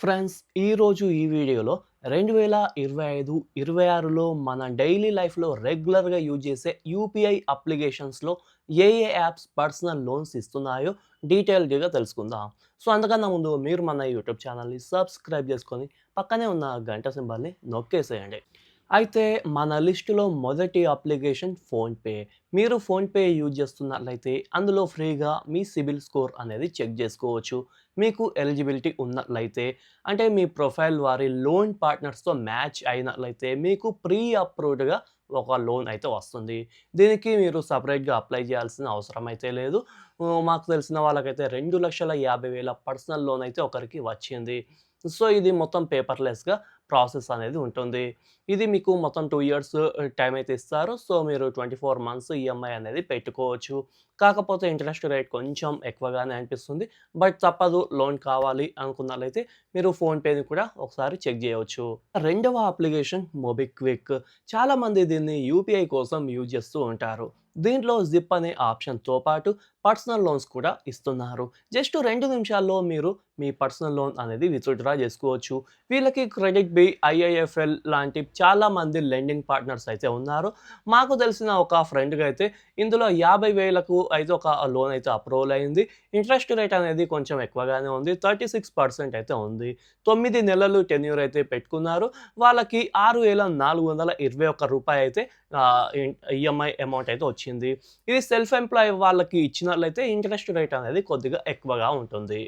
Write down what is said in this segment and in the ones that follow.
Friends ఈరోజు ఈ వీడియోలో రెండు వేల ఇరవై ఐదు ఇరవై ఆరులో మన డైలీ లైఫ్లో రెగ్యులర్గా యూజ్ చేసే యూపీఐ అప్లికేషన్స్లో ఏ ఏ యాప్స్ పర్సనల్ లోన్స్ ఇస్తున్నాయో డీటెయిల్డ్గా తెలుసుకుందాం. సో అందుకన్నా ముందు మీరు మన యూట్యూబ్ ఛానల్ని సబ్స్క్రైబ్ చేసుకొని పక్కనే ఉన్న గంట సింబల్ని నొక్కేసేయండి. అయితే మన లిస్టులో మొదటి అప్లికేషన్ ఫోన్పే. మీరు ఫోన్పే యూజ్ చేస్తున్నట్లయితే అందులో ఫ్రీగా మీ సిబిల్ స్కోర్ అనేది చెక్ చేసుకోవచ్చు. మీకు ఎలిజిబిలిటీ ఉన్నట్లయితే అంటే మీ ప్రొఫైల్ వారి లోన్ పార్ట్నర్స్తో మ్యాచ్ అయినట్లయితే మీకు ప్రీ అప్రూవ్డ్గా ఒక లోన్ అయితే వస్తుంది. దీనికి మీరు సపరేట్గా అప్లై చేయాల్సిన అవసరం అయితే లేదు. మాకు తెలిసిన వాళ్ళకైతే రెండు లక్షల యాభై వేల పర్సనల్ లోన్ అయితే ఒకరికి వచ్చింది. సో ఇది మొత్తం పేపర్లెస్గా ప్రాసెస్ అనేది ఉంటుంది. ఇది మీకు మొత్తం టూ ఇయర్స్ టైం అయితే ఇస్తారు. సో మీరు ట్వంటీ ఫోర్ మంత్స్ ఈఎంఐ అనేది పెట్టుకోవచ్చు. కాకపోతే ఇంట్రెస్ట్ రేట్ కొంచెం ఎక్కువగానే అనిపిస్తుంది. బట్ తప్పదు లోన్ కావాలి అనుకున్నట్లయితే మీరు ఫోన్పేని కూడా ఒకసారి చెక్ చేయవచ్చు రెండవ అప్లికేషన్ మొబిక్విక్. చాలామంది దీన్ని యూపీఐ కోసం యూజ్ చేస్తూ ఉంటారు. దీంట్లో జిప్ అనే ఆప్షన్తో పాటు పర్సనల్ లోన్స్ కూడా ఇస్తున్నారు. జస్ట్ రెండు నిమిషాల్లో మీరు మీ పర్సనల్ లోన్ అనేది విత్డ్రా చేసుకోవచ్చు. వీళ్ళకి క్రెడిట్ బి ఐఐఎఫ్ఎల్ లాంటి చాలామంది లెండింగ్ పార్ట్నర్స్ అయితే ఉన్నారు. మాకు తెలిసిన ఒక ఫ్రెండ్గా అయితే ఇందులో యాభై వేలకు అయితే ఒక లోన్ అయితే అప్రూవల్ అయింది. ఇంట్రెస్ట్ రేట్ అనేది కొంచెం ఎక్కువగానే ఉంది. థర్టీ సిక్స్ పర్సెంట్ అయితే ఉంది. తొమ్మిది నెలలు టెన్యూర్ అయితే పెట్టుకున్నారు. వాళ్ళకి ఆరు వేల నాలుగు వందల ఇరవై ఒక్క రూపాయి అయితే ఈఎంఐ అమౌంట్ అయితే వచ్చింది. ఇది సెల్ఫ్ ఎంప్లాయ్ వాళ్ళకి ఇచ్చినట్లయితే ఇంట్రెస్ట్ రేట్ అనేది కొద్దిగా ఎక్కువగా ఉంటుంది.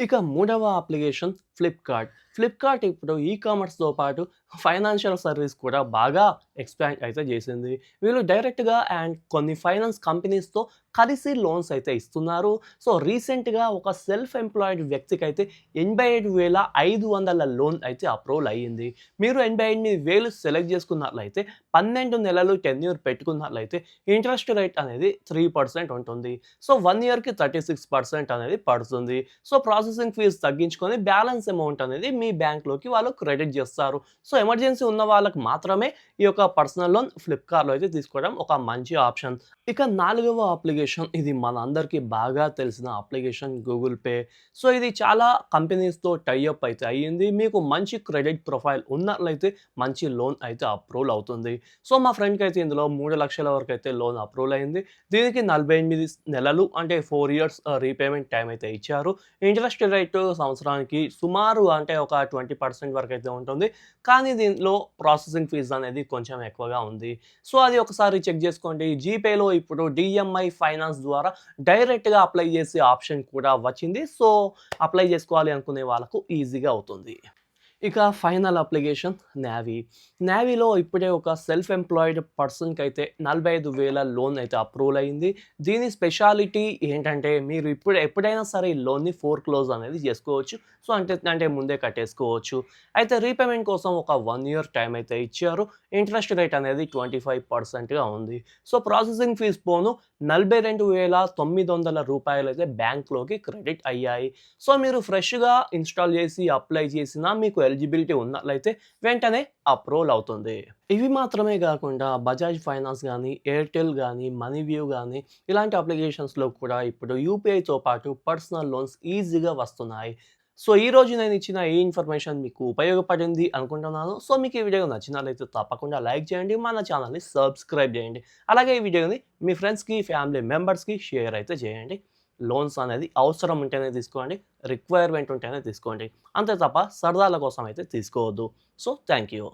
ఇక మూడవ అప్లికేషన్ ఫ్లిప్కార్ట్ ఫ్లిప్కార్ట్ ఇప్పుడు ఈ కామర్స్తో పాటు ఫైనాన్షియల్ సర్వీస్ కూడా బాగా ఎక్స్పాండ్ అయితే చేసింది. వీళ్ళు డైరెక్ట్గా అండ్ కొన్ని ఫైనాన్స్ కంపెనీస్తో కలిసి లోన్స్ అయితే ఇస్తున్నారు. సో రీసెంట్గా ఒక సెల్ఫ్ ఎంప్లాయిడ్ వ్యక్తికి అయితే ఎనభై ఏడు వేల ఐదు వందల లోన్ అయితే అప్రూవల్ అయ్యింది. మీరు ఎనభై ఎనిమిది వేలు సెలెక్ట్ చేసుకున్నట్లయితే పన్నెండు నెలలు టెన్యూర్ పెట్టుకున్నట్లయితే ఇంట్రెస్ట్ రేట్ అనేది త్రీ పర్సెంట్ ఉంటుంది. సో వన్ ఇయర్కి థర్టీ సిక్స్ పర్సెంట్ అనేది పడుతుంది. సో ప్రాసెసింగ్ ఫీజు తగ్గించుకొని బ్యాలెన్స్ అమౌంట్ అనేది మీ బ్యాంక్లోకి వాళ్ళు క్రెడిట్ చేస్తారు. సో ఎమర్జెన్సీ ఉన్న వాళ్ళకి మాత్రమే ఈ యొక్క పర్సనల్ లోన్ ఫ్లిప్కార్ట్లో అయితే తీసుకోవడం ఒక మంచి ఆప్షన్. ఇక నాలుగవ అప్లికేషన్ ఇది మన అందరికీ బాగా తెలిసిన అప్లికేషన్ గూగుల్ పే. సో ఇది చాలా కంపెనీస్తో టైఅప్ అయితే అయ్యింది. మీకు మంచి క్రెడిట్ ప్రొఫైల్ ఉన్నట్లయితే మంచి లోన్ అయితే అప్రూవల్ అవుతుంది. సో మా ఫ్రెండ్కి అయితే ఇందులో మూడు లక్షల వరకు అయితే లోన్ అప్రూవల్ అయింది. దీనికి నలభై ఎనిమిది నెలలు అంటే ఫోర్ ఇయర్స్ రీపేమెంట్ టైం అయితే ఇచ్చారు. ఇంట్రెస్ట్ రేట్ సంవత్సరానికి సుమారు అంటే ఒక ట్వంటీ పర్సెంట్ వరకు అయితే ఉంటుంది. కానీ దీనిలో ప్రాసెసింగ్ ఫీజు అనేది కొంచెం ఎక్కువగా ఉంది. సో అది ఒకసారి చెక్ చేసుకోండి. జీపేలో ఇప్పుడు డిఎంఐ ఫైనాన్స్ ద్వారా డైరెక్ట్గా అప్లై చేసే ఆప్షన్ కూడా వచ్చింది. సో అప్లై చేసుకోవాలి అనుకునే వాళ్ళకు ఈజీగా అవుతుంది. ఇక ఫైనల్ అప్లికేషన్ నావీ నావీలో ఇప్పుడే ఒక సెల్ఫ్ ఎంప్లాయిడ్ పర్సన్కి అయితే నలభై ఐదు వేల లోన్ అయితే అప్రూవల్ అయింది. దీని స్పెషాలిటీ ఏంటంటే మీరు ఇప్పుడు ఎప్పుడైనా సరే ఈ లోన్ని ఫోర్ క్లోజ్ అనేది చేసుకోవచ్చు. సో అంటే అంటే ముందే కట్టేసుకోవచ్చు. అయితే రీపేమెంట్ కోసం ఒక వన్ ఇయర్ టైం అయితే ఇచ్చారు. ఇంట్రెస్ట్ రేట్ అనేది ట్వంటీ ఫైవ్ పర్సెంట్గా ఉంది. సో ప్రాసెసింగ్ ఫీజ్ పోను నలభై రెండు వేల తొమ్మిది వందల రూపాయలు అయితే బ్యాంక్లోకి క్రెడిట్ అయ్యాయి. సో మీరు ఫ్రెష్గా ఇన్స్టాల్ చేసి అప్లై చేసినా మీకు ఎలిజిబిలిటీ ఉన్నట్లయితే వెంటనే అప్రూవల్ అవుతుంది. ఇవి మాత్రమే కాకుండా బజాజ్ ఫైనాన్స్ కానీ ఎయిర్టెల్ కానీ మనీవ్యూ కానీ ఇలాంటి అప్లికేషన్స్లో కూడా ఇప్పుడు యూపీఐతో పాటు పర్సనల్ లోన్స్ ఈజీగా వస్తున్నాయి. సో ఈ రోజు నేను ఇచ్చిన ఈ ఇన్ఫర్మేషన్ మీకు ఉపయోగపడింది అనుకుంటున్నాను. సో మీకు ఈ వీడియో నచ్చినట్లయితే తప్పకుండా లైక్ చేయండి మన ఛానల్ని సబ్స్క్రైబ్ చేయండి. అలాగే ఈ వీడియోని మీ ఫ్రెండ్స్కి ఫ్యామిలీ మెంబర్స్కి షేర్ అయితే చేయండి. లోన్స్ అనేది అవసరం ఉంటేనే తీసుకోండి రిక్వైర్మెంట్ ఉంటేనే తీసుకోండి. అంతే తప్ప సరదాల కోసం అయితే తీసుకోవద్దు. So thank you